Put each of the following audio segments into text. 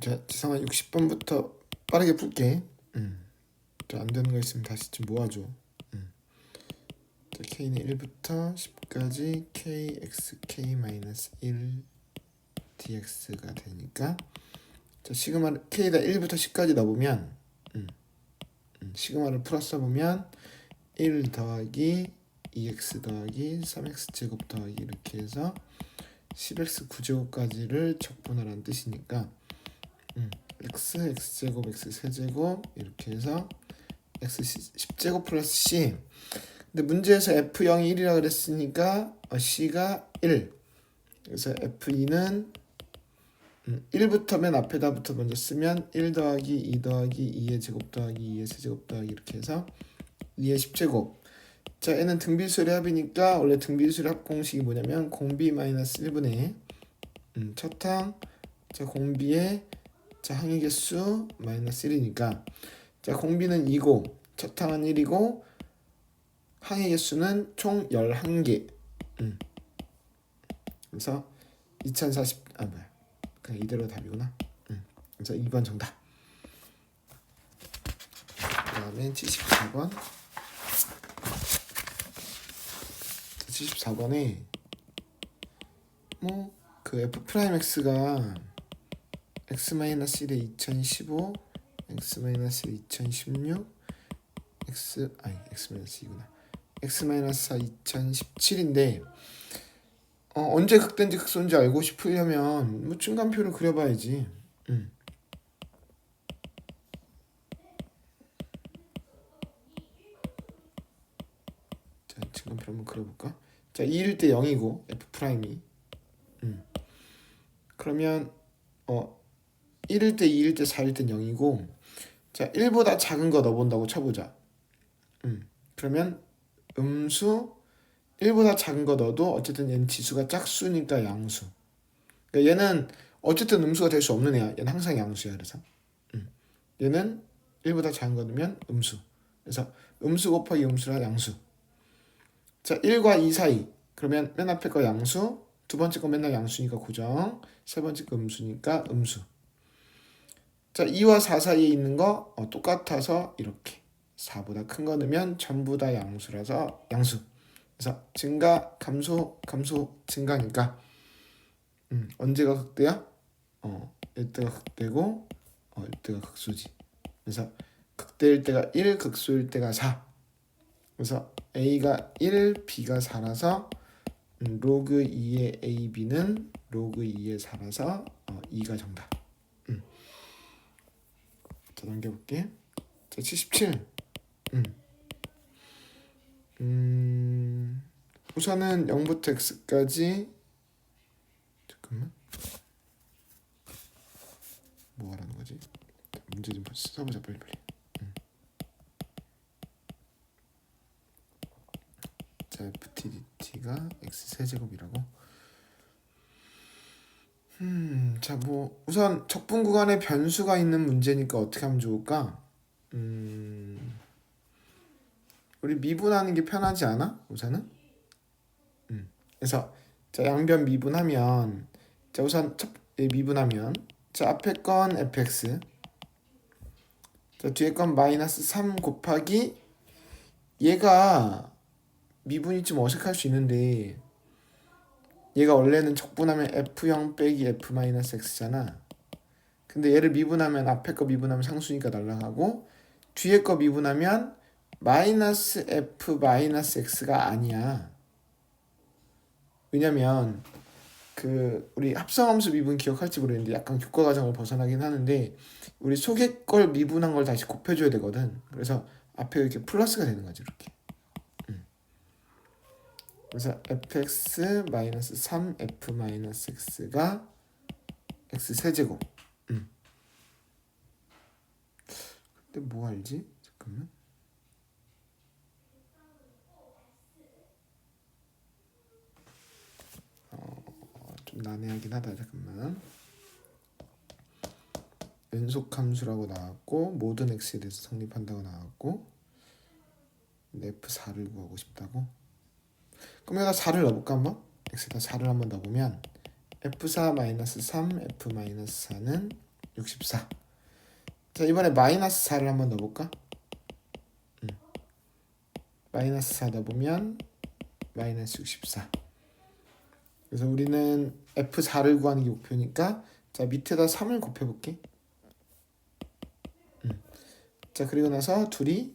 자, 지성아 60번부터 빠르게 풀게. 음. 자, 안 되는 거 있으면 다시 좀 모아줘. 음. 자, k는 1부터 10까지 kxk-1 dx가 되니까 자, 시그마를 k에다 1부터 10까지 넣어보면 음. 음, 시그마를 풀었어 보면 1 더하기 2x 더하기 3x 제곱 더하기 이렇게 해서 10x 9제곱까지를 적분하라는 뜻이니까 음, x x 제곱 x 세제곱 이렇게 해서 x 10제곱 플러스 c. 근데 문제에서 f0이 1이라 그랬으니까 어, c가 1 그래서 f2는 음, 1부터 맨 앞에다부터 먼저 쓰면 1 더하기 2 더하기 2의 제곱 더하기 2의 세제곱 더하기 이렇게 해서 2의 10제곱. 자 얘는 등비수열의 합이니까 원래 등비수열의 합 공식이 뭐냐면 공비 마이너스 1분의 음, 첫항. 자 공비의 자 항의 개수 마이너스 1이니까. 자 공비는 2고 첫항은 1이고 항의 개수는 총 11개. 음. 그래서 2040 아 뭐야. 그냥 이대로 답이구나. 음. 그래서 2번 정답. 그 다음에 74번. 74번에 뭐 그 f 프라임 x가 x 마이너스 1에 2015, x 마이너스 2016, x 아니 x 마이너스 2구나. x 마이너스 4 2017인데 어, 언제 극대인지 극소인지 알고 싶으려면 뭐 증간표를 그려봐야지. 음. 자, 증간표 한번 그려볼까? 자, 2일 때 0이고 f 프라임이. 음. 그러면 어 1일 때 2일 때 4일 때 0이고 자 1보다 작은 거 넣어본다고 쳐보자. 음 그러면 음수 1보다 작은 거 넣어도 어쨌든 얘는 지수가 짝수니까 양수. 그러니까 얘는 어쨌든 음수가 될 수 없는 애야. 얘는 항상 양수야 그래서. 음 얘는 1보다 작은 거 넣으면 음수. 그래서 음수 곱하기 음수라 양수. 자 1과 2 사이. 그러면 맨 앞에 거 양수 두 번째 거 맨날 양수니까 고정. 세 번째 거 음수니까 음수 자 2와 4 사이에 있는 거 어, 똑같아서 이렇게. 4보다 큰 거 넣으면 전부 다 양수라서 양수. 그래서 증가 감소 감소 증가니까. 음, 언제가 극대야? 어 이때가 극대고 어 이때가 극소지. 그래서 극대일 때가 1 극소일 때가 4 그래서 A가 1 B가 4라서 음, 로그 2의 AB는 로그 2의 4라서 어, 2가 정답. 음. 자 넘겨볼게. 자 77. 음. 음. 우선은 0부터 x까지 잠깐만. 뭐 하라는 거지? 자, 문제 좀 써보자 빨리 빨리. 음. 자 ftdt가 x 세제곱이라고. 음, 자, 뭐 우선 적분 구간에 변수가 있는 문제니까 어떻게 하면 좋을까? 음, 우리 미분하는 게 편하지 않아? 우선은? 음, 그래서 자 양변 미분하면 자 우선 첫 예, 미분하면 자 앞에 건 fx 자 뒤에 건 마이너스 3 곱하기 얘가 미분이 좀 어색할 수 있는데 얘가 원래는 적분하면 f0 빼기 f-x잖아. 근데 얘를 미분하면 앞에 거 미분하면 상수니까 날라가고 뒤에 거 미분하면 마이너스 f 마이너스 x가 아니야. 왜냐면 그 우리 합성함수 미분 기억할지 모르겠는데 약간 교과 과정을 벗어나긴 하는데 우리 속에 걸 미분한 걸 다시 곱해줘야 되거든. 그래서 앞에 이렇게 플러스가 되는 거지 이렇게. 그래서 fx 마이너스 3 f 마이너스 x가 x 세제곱. 음. 근데 뭐 알지? 잠깐만. 어, 좀 난해하긴 하다. 잠깐만. 연속 함수라고 나왔고 모든 x에 대해서 성립한다고 나왔고 f4를 구하고 싶다고. 그럼 여기다 4를 넣어볼까 한번? x에다 4를 한번 넣어보면 f4 마이너스 3 f 마이너스 4는 64. 자 이번에 마이너스 4를 한번 넣어볼까? 음. 마이너스 4 넣어보면 마이너스 64. 그래서 우리는 F4를 구하는 게 목표니까 자 밑에다 3을 곱해볼게. 음. 자 그리고 나서 둘이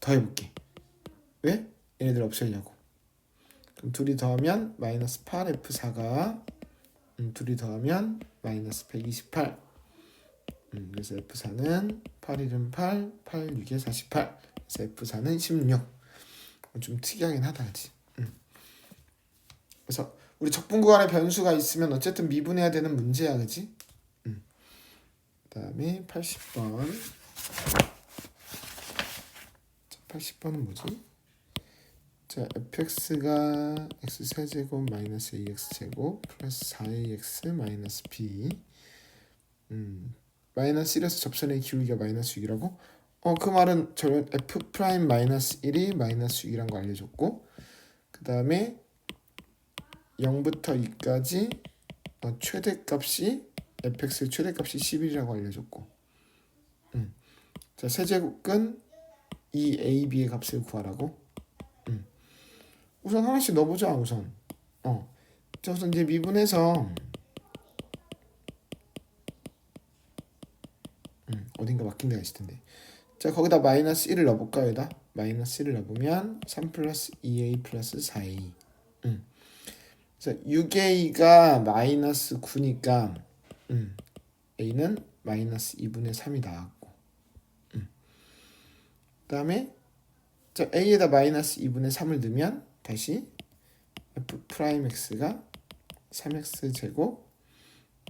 더해볼게. 왜? 얘네들 없애려고. 그럼 둘이 더하면 마이너스 8 F4가 음, 둘이 더하면 마이너스 128. 음, 그래서 F4는 8 1은 8, 8 6에 48. 그래서 F4는 16. 좀 특이하긴 하다, 그지? 음. 그래서 우리 적분 구간에 변수가 있으면 어쨌든 미분해야 되는 문제야, 그지? 음. 그 다음에 80번. 80번은 뭐지? 자, fx가 x 세제곱 마이너스 ax 제곱 플러스 4ax 마이너스 b 음, 마이너스 1에서 접선의 기울기가 마이너스 6이라고? 어, 그 말은 저 f 프라임 마이너스 1이 마이너스 6이란 거 알려줬고 그 다음에 0부터 2까지 어, 최대값이 fx의 최대값이 11이라고 알려줬고 음. 자, 세제곱근 이 a, b의 값을 구하라고 음. 우선 하나씩 넣어보자 우선 어. 자 우선 이제 미분해서 음, 어딘가 막힌 데가 있을 텐데 자 거기다 마이너스 1을 넣어볼까 여기다 마이너스 1을 넣어보면 3 플러스 2a 플러스 4a 음. 그래서 6a가 마이너스 9니까 음, a는 마이너스 2분의 3이 나왔고 음. 그 다음에 자 a에다 마이너스 2분의 3을 넣으면 다시 f 프라임 x가 3x 제곱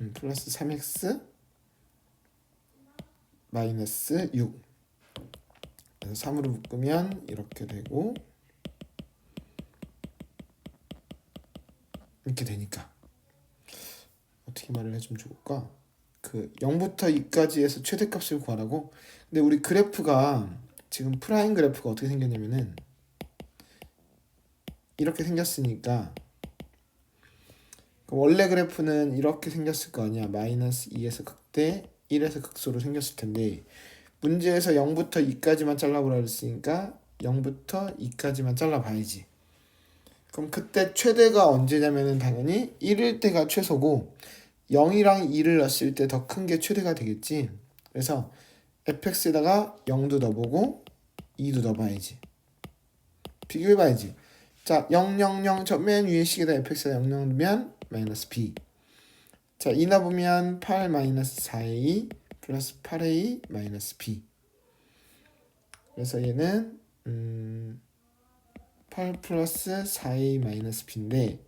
음, 플러스 3x 마이너스 6 그래서 3으로 묶으면 이렇게 되고 이렇게 되니까 어떻게 말을 해주면 좋을까? 그 0부터 2까지 해서 최대값을 구하라고 근데 우리 그래프가 지금 프라임 그래프가 어떻게 생겼냐면은 이렇게 생겼으니까. 그 원래 그래프는 이렇게 생겼을 거 아니야. 마이너스 2에서 극대 1에서 극소로 생겼을 텐데 문제에서 0부터 2까지만 잘라보라 그랬으니까 0부터 2까지만 잘라봐야지. 그럼 그때 최대가 언제냐면은 당연히 1일 때가 최소고 0이랑 2를 넣었을 때 더 큰 게 최대가 되겠지. 그래서 fx에다가 0도 넣어보고 2도 넣어봐야지. 비교해봐야지 자, 0, 0, 0, 저 맨 위에 식에다 fx가 0, 0 넣으면 마이너스 b. 자, 2 넣어보면 8 마이너스 4a 플러스 8a 마이너스 b. 그래서 얘는 음, 8 플러스 4a 마이너스 b인데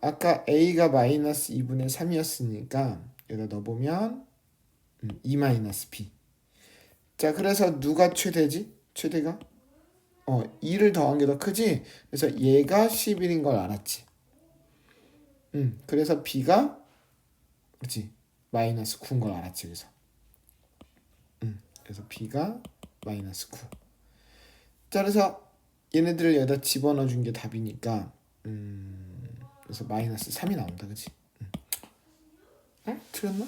아까 a가 마이너스 2분의 3이었으니까 여기다 넣어보면 음, 2 마이너스 b. 자, 그래서 누가 최대지? 최대가? 어, 2를 더한 게 더 크지? 그래서 얘가 11인 걸 알았지. 음, 그래서 b가 그렇지. 마이너스 9인 걸 알았지. 그래서. 음, 그래서 b가 마이너스 9. 자, 그래서 얘네들을 여기다 집어넣어 준 게 답이니까 음, 그래서 마이너스 3이 나온다. 그치? 음. 어? 틀렸나?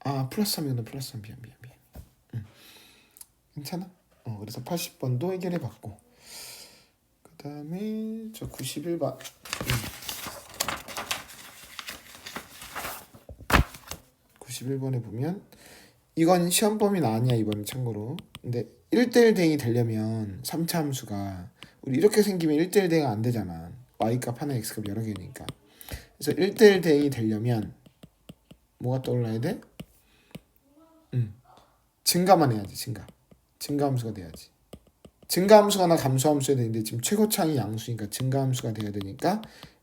아, 플러스 3이구나. 플러스 3. 미안, 미안, 미안. 음. 괜찮아? 어, 그래서 80번도 해결해 봤고. 그 다음에 저 91번. 음. 91번에 보면 이건 시험 범위는 아니야 이번엔 참고로. 근데 1대1 대응이 되려면 3차 함수가 우리 이렇게 생기면 1대1 대응 안 되잖아. y값 하나 x값 여러 개니까. 그래서 1대1 대응이 되려면 뭐가 떠올라야 돼? 음, 증가만 해야지 증가 증가함수가 돼야지. 증가함수가나 감소함수가 되는데 지금 최고차이 양수니까 증가함수가 돼야 되니까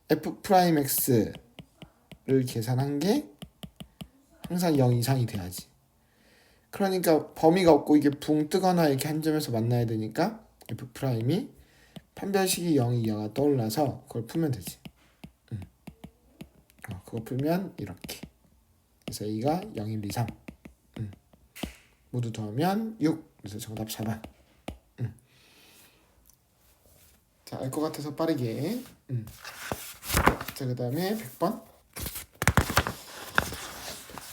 f 프라임 x를 계산한 게 항상 0 이상이 돼야지. 그러니까 범위가 없고 이게 붕 뜨거나 이렇게 한 점에서 만나야 되니까 f 프라임이 판별식이 0이 0가 떠올라서 그걸 풀면 되지. 응. 어, 그거 풀면 이렇게. 그래서 a가 0, 1, 2, 3. 응. 모두 더하면 6. 그래서 정답 4번. 음. 자, 알 것 같아서 빠르게. 음. 자, 그 다음에 100번.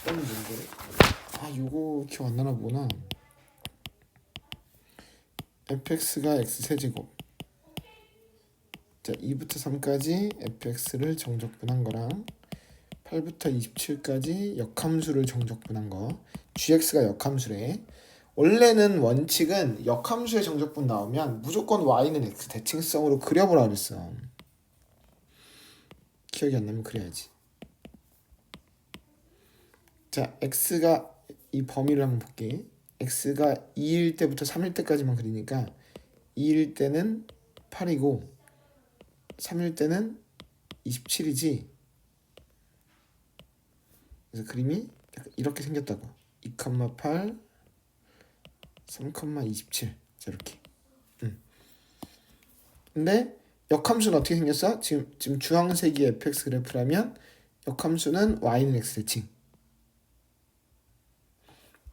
100번 문제. 아 요거 기억 안 나나 보구나 fx가 x 세제곱 자 2부터 3까지 fx를 정적분한 거랑 8부터 27까지 역함수를 정적분한 거 gx가 역함수래 원래는 원칙은 역함수의 정적분 나오면 무조건 y는 x 대칭성으로 그려보라 그랬어. 기억이 안 나면 그래야지. 자 x가 이 범위를 한번 볼게. x가 2일 때부터 3일 때까지만 그리니까 2일 때는 8이고 3일 때는 27이지. 그래서 그림이 이렇게 생겼다고. 2,8 3,27 저렇게. 음. 근데 역함수는 어떻게 생겼어? 지금 지금 주황색이 fx 그래프라면 역함수는 y는 x 대칭.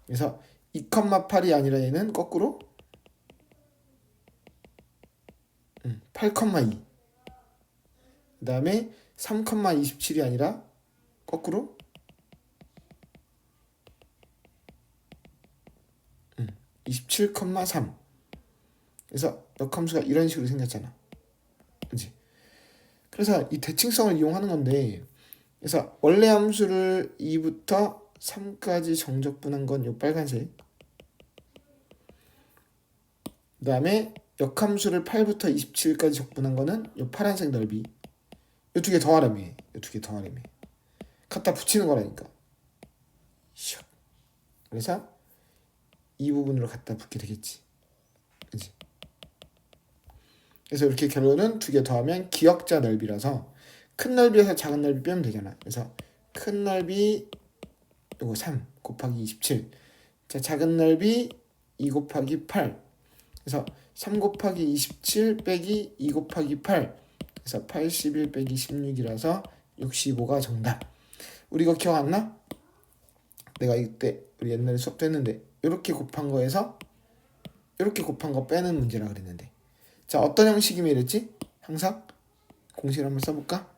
그래서 2,8이 아니라 얘는 거꾸로? 음, 8,2 그 다음에 3,27이 아니라 거꾸로 27,3 그래서 역함수가 이런 식으로 생겼잖아. 그지 그래서 이 대칭성을 이용하는 건데 그래서 원래 함수를 2부터 3까지 정적분한 건 요 빨간색. 그 다음에 역함수를 8부터 27까지 적분한 거는 요 파란색 넓이. 요 두 개 더하라며 요 두 개 더하라며 갖다 붙이는 거라니까. 슉. 그래서 이 부분으로 갖다 붙게 되겠지 그지 그래서 이렇게 결론은 두 개 더하면 기역자 넓이라서 큰 넓이에서 작은 넓이 빼면 되잖아 그래서 큰 넓이 요거 3 곱하기 27. 자, 작은 넓이 2 곱하기 8. 그래서 3 곱하기 27 빼기 2 곱하기 8. 그래서 81 빼기 16이라서 65가 정답. 우리 이거 기억 안 나? 내가 이때 우리 옛날에 수업 때 했는데 이렇게 곱한 거에서 이렇게 곱한 거 빼는 문제라 그랬는데. 자, 어떤 형식이면 이랬지? 항상 공식을 한번 써볼까?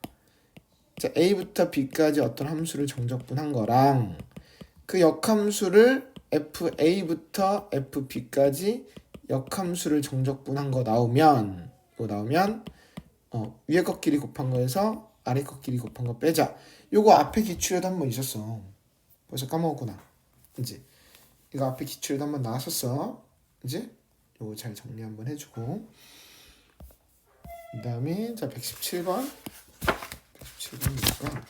자, a부터 b까지 어떤 함수를 정적분한 거랑 그 역함수를 fa부터 fb까지 역함수를 정적분한 거 나오면 이거 나오면 어, 위에 것끼리 곱한 거에서 아래 것끼리 곱한 거 빼자. 요거 앞에 기출에도 한 번 있었어. 벌써 까먹었구나. 이제 이거 앞에 기출에도 한번 나왔었어. 이제 요거 잘 정리 한번 해주고. 그 다음에 자 117번. 117번이니까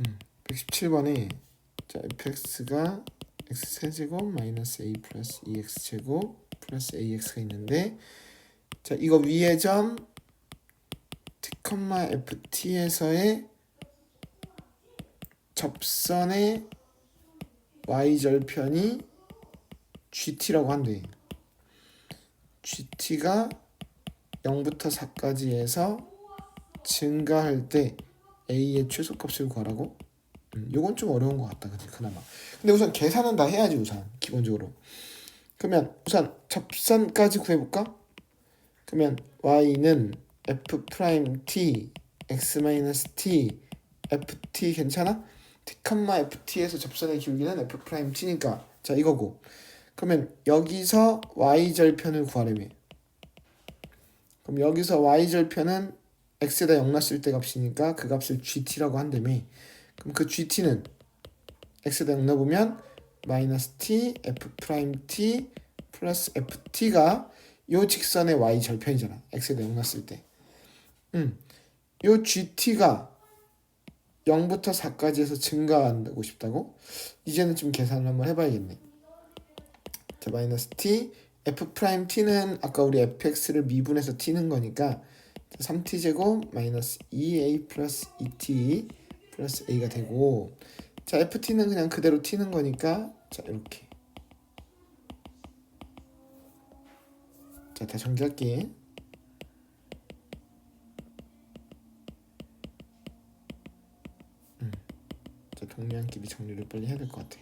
음, 117번에 자 fx가 x 세제곱 마이너스 a 플러스 2x 제곱 플러스 ax가 있는데 자 이거 위의 점 ft에서의 접선의 y절편이 gt라고 한대. gt가 0부터 4까지 해서 증가할 때 a의 최소값을 구하라고? 음, 요건 좀 어려운 것 같다, 그지 그나마. 근데 우선 계산은 다 해야지 우선 기본적으로. 그러면 우선 접선까지 구해볼까? 그러면 y는 f 프라임 t x 마이너스 t ft 괜찮아? t, ft에서 접선의 기울기는 f 프라임 t니까. 자 이거고. 그러면 여기서 y 절편을 구하려면. 그럼 여기서 y 절편은 x에다 0 놨을 때 값이니까 그 값을 gt라고 한다며. 그럼 그 gt는 x에다 0 넣어보면 마이너스 t f 프라임 t 플러스 ft가 요 직선의 y 절편이잖아. X에다 0 놨을 때 음, 요 gt가 0부터 4까지 해서 증가한다고 싶다고? 이제는 좀 계산을 한번 해봐야겠네. 자 마이너스 t f 프라임 t는 아까 우리 fx를 미분해서 t는 거니까 3t 제곱 마이너스 2a 플러스 2t 플러스 a가 되고 자 ft는 그냥 그대로 t는 거니까 자 이렇게. 자 다 정리할게 동양끼리 정리를 빨리 해야 될 것 같아.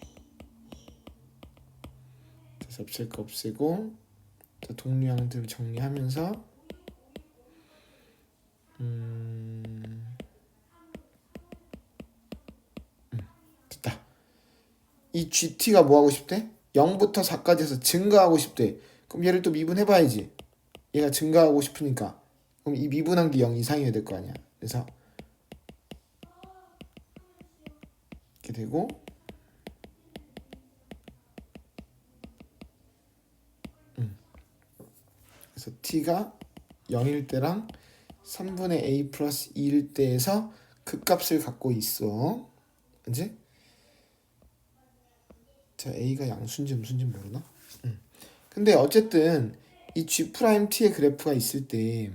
자, 접착 없애고 자, 동양들 정리하면서 음, 음, 됐다. 이 GT가 뭐 하고 싶대? 0부터 4까지 해서 증가하고 싶대. 그럼 얘를 또 미분해 봐야지. 얘가 증가하고 싶으니까. 그럼 이 미분한 게 0 이상이어야 될 거 아니야. 그래서 이렇게 되고 음. 그래서 t가 0일 때랑 3분의 a 플러스 2일 때에서 그 값을 갖고 있어. 이제 자 a가 양수인지 음수인지 모르나? 음. 근데 어쨌든 이 g 프라임 t의 그래프가 있을 때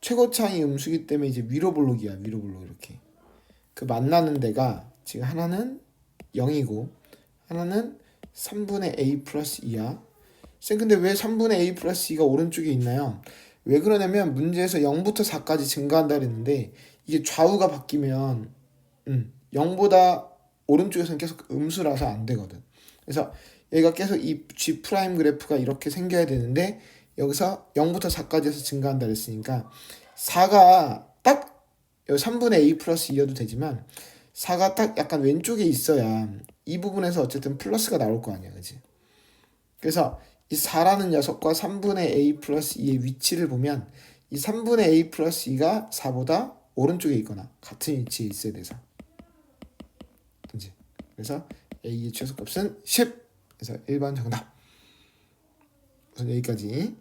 최고 차이 음수기 때문에 이제 위로 볼록이야 위로 볼록 이렇게 그 만나는 데가 지금 하나는 0이고 하나는 3분의 a 플러스 2야 쌤 근데 왜 3분의 a 플러스 2가 오른쪽에 있나요? 왜 그러냐면 문제에서 0부터 4까지 증가한다 그랬는데 이게 좌우가 바뀌면 음, 0보다 오른쪽에서는 계속 음수라서 안 되거든 그래서 얘가 계속 이 g 프라임 그래프가 이렇게 생겨야 되는데 여기서 0부터 4까지 해서 증가한다 그랬으니까 4가 딱 여기 3분의 a 플러스 2여도 되지만 4가 딱 약간 왼쪽에 있어야 이 부분에서 어쨌든 플러스가 나올 거 아니야 그지? 그래서 이 4라는 녀석과 3분의 a 플러스 2의 위치를 보면 이 3분의 a 플러스 2가 4보다 오른쪽에 있거나 같은 위치에 있어야 돼서. 그래서 a의 최소값은 10 그래서 1번 정답. 우선 여기까지